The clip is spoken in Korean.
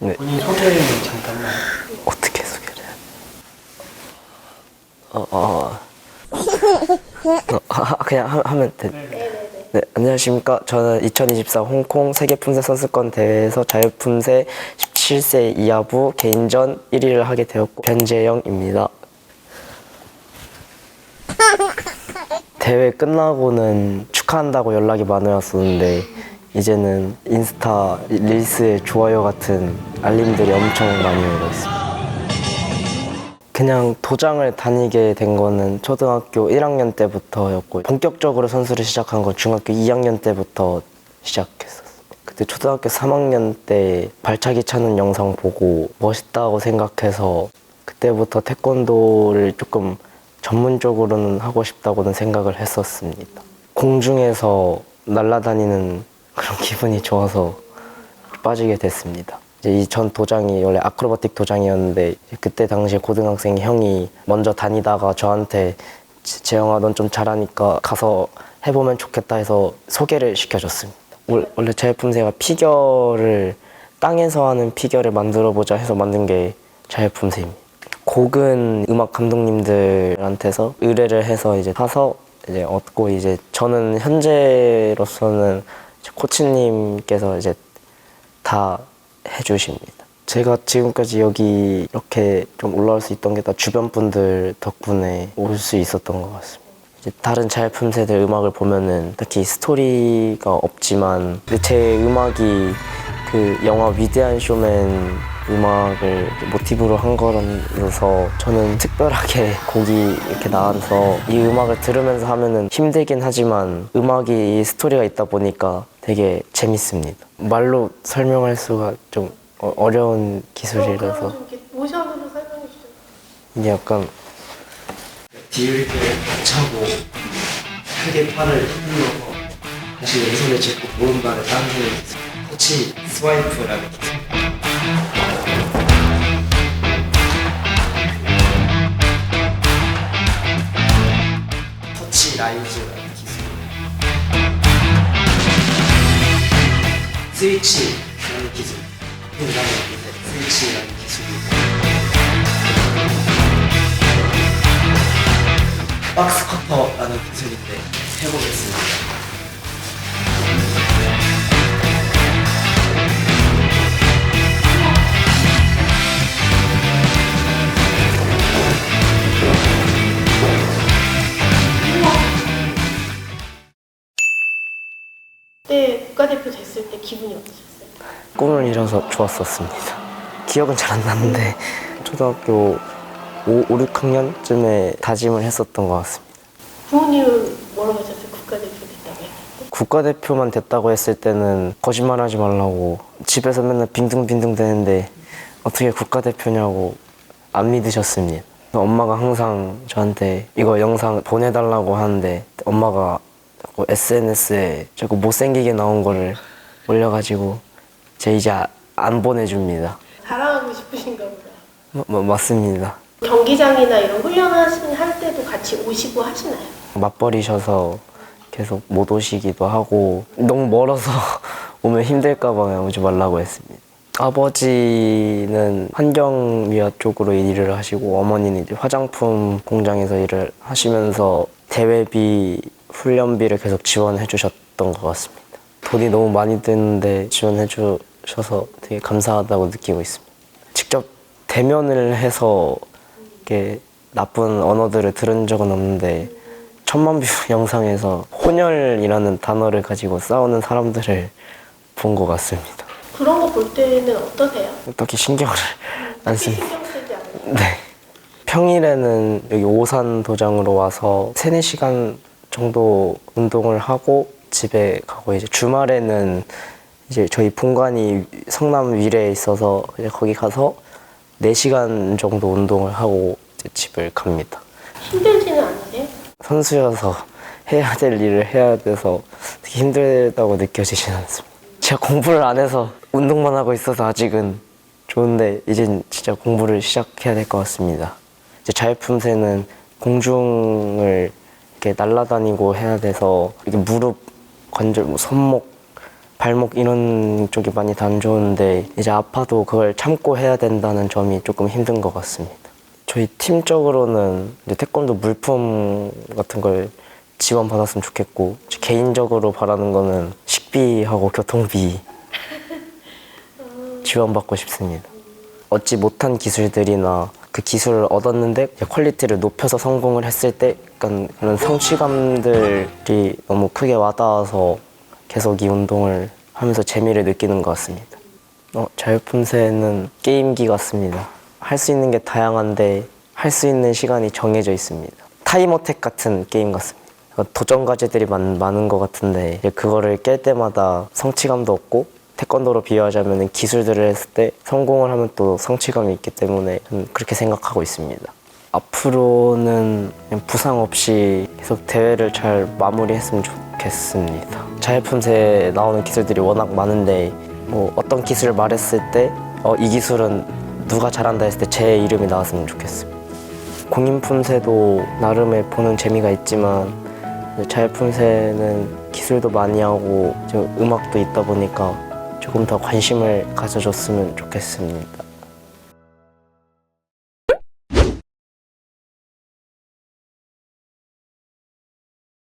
네. 본인 소개를 잠깐만. 어떻게 소개를 해야 어, 어, 어, 하, 그냥 하, 하면 돼. 네, 안녕하십니까. 저는 2024 홍콩 세계품새 선수권 대회에서 자유품새 17세 이하부 개인전 1위를 하게 되었고 변재영입니다. 대회 끝나고는 축하한다고 연락이 많이 왔었는데 이제는 인스타 릴스에 좋아요 같은 알림들이 엄청 많이 오고 있습니다. 그냥 도장을 다니게 된 거는 초등학교 1학년 때부터였고 본격적으로 선수를 시작한 건 중학교 2학년 때부터 시작했었어요. 그때 초등학교 3학년 때 발차기 차는 영상 보고 멋있다고 생각해서 그때부터 태권도를 조금 전문적으로는 하고 싶다고는 생각을 했었습니다. 공중에서 날아다니는 그런 기분이 좋아서 빠지게 됐습니다. 이 전 도장이 원래 아크로바틱 도장이었는데 그때 당시에 고등학생 형이 먼저 다니다가 저한테 지- 재영아 넌 좀 잘하니까 가서 해보면 좋겠다 해서 소개를 시켜줬습니다. 월- 원래 자유품새가 피겨를 땅에서 하는 피겨를 만들어 보자 해서 만든 게 자유품새입니다. 곡은 음악 감독님들한테서 의뢰를 해서 이제 사서 이제 얻고 이제 저는 현재로서는 코치님께서 이제 다 해주십니다. 제가 지금까지 여기 이렇게 좀 올라올 수 있던 게 다 주변 분들 덕분에 올 수 있었던 것 같습니다. 이제 다른 자유품새들 음악을 보면은 딱히 스토리가 없지만 제 음악이 그 영화 위대한 쇼맨 음악을 모티브로 한 거라서 저는 특별하게 곡이 이렇게 나와서 이 음악을 들으면서 하면은 힘들긴 하지만 음악이 스토리가 있다 보니까 되게 재밌습니다. 말로 설명할 수가 좀 어- 어려운 기술이라서 모션으로 설명해 주세요. 이게 약간 뒤를 차고 크게 팔을 흔들어서 다시 왼손을 짚고 오른발을 손에 터치 스와이프라는 터치 라이즈라는 기술. 스위치라는 기술. 굉장히 스위치라는 기술입니다. 박스 커터라는 기술인데 해보겠습니다. 그때 국가대표 됐을 때 기분이 어떠셨어요? 꿈을 이뤄서 좋았었습니다. 기억은 잘 안 나는데 초등학교 5, 5, 6학년쯤에 다짐을 했었던 것 같습니다. 부모님은 뭐라고 하셨어요? 국가대표 됐다고 했을 때? 국가대표만 됐다고 했을 때는 거짓말하지 말라고 집에서 맨날 빈둥빈둥 대는데 어떻게 국가대표냐고 안 믿으셨습니다. 엄마가 항상 저한테 이거 영상 보내달라고 하는데 엄마가 SNS에 자꾸 못생기게 나온 거를 올려가지고 제 이제 아- 안 보내줍니다. 자랑하고 싶으신가 보다. 마- 마- 맞습니다. 경기장이나 이런 훈련하신 할 때도 같이 오시고 하시나요? 맞벌이셔서 계속 못 오시기도 하고 너무 멀어서 오면 힘들까봐 그냥 오지 말라고 했습니다. 아버지는 환경미화 쪽으로 일을 하시고 어머니는 이제 화장품 공장에서 일을 하시면서 대회비, 훈련비를 계속 지원해 주셨던 것 같습니다. 돈이 너무 많이 드는데 지원해 주셔서 되게 감사하다고 느끼고 있습니다. 직접 대면을 해서 이렇게 나쁜 언어들을 들은 적은 없는데 천만 뷰 영상에서 혼혈이라는 단어를 가지고 싸우는 사람들을 본 것 같습니다. 그런 거 볼 때는 어떠세요? 딱히 신경을 안 씁니다. 신경 쓰지 않아요? 네. 평일에는 여기 오산 도장으로 와서 3, 4시간 정도 운동을 하고 집에 가고 이제 주말에는 이제 저희 본관이 성남 위례에 있어서 이제 거기 가서 4시간 정도 운동을 하고 이제 집을 갑니다. 힘들지는 않으세요? 선수여서 해야 될 일을 해야 돼서 되게 힘들다고 느껴지진 않습니다. 제가 공부를 안 해서 운동만 하고 있어서 아직은 좋은데 이젠 진짜 공부를 시작해야 될 것 같습니다. 이제 자유품새는 공중을 이렇게 날아다니고 해야 돼서 이게 무릎 관절, 뭐 손목 발목 이런 쪽이 많이 다안 좋은데 이제 아파도 그걸 참고 해야 된다는 점이 조금 힘든 것 같습니다. 저희 팀적으로는 이제 태권도 물품 같은 걸 지원받았으면 좋겠고 저 개인적으로 바라는 거는 식비하고 교통비 지원받고 싶습니다. 얻지 못한 기술들이나 그 기술을 얻었는데 퀄리티를 높여서 성공을 했을 때 약간 그런 성취감들이 너무 크게 와닿아서 계속 이 운동을 하면서 재미를 느끼는 것 같습니다. 어, 자유품새는 게임기 같습니다. 할 수 있는 게 다양한데 할 수 있는 시간이 정해져 있습니다. 타임어택 같은 게임 같습니다. 그러니까 도전 과제들이 많, 많은 것 같은데 그거를 깰 때마다 성취감도 없고 태권도로 비유하자면 기술들을 했을 때 성공을 하면 또 성취감이 있기 때문에 그렇게 생각하고 있습니다. 앞으로는 부상 없이 계속 대회를 잘 마무리했으면 좋겠습니다. 자유품새에 나오는 기술들이 워낙 많은데 뭐 어떤 기술을 말했을 때 어, 이 기술은 누가 잘한다 했을 때 제 이름이 나왔으면 좋겠습니다. 공인품새도 나름의 보는 재미가 있지만 자유품새는 기술도 많이 하고 좀 음악도 있다 보니까 조금 더 관심을 가져줬으면 좋겠습니다.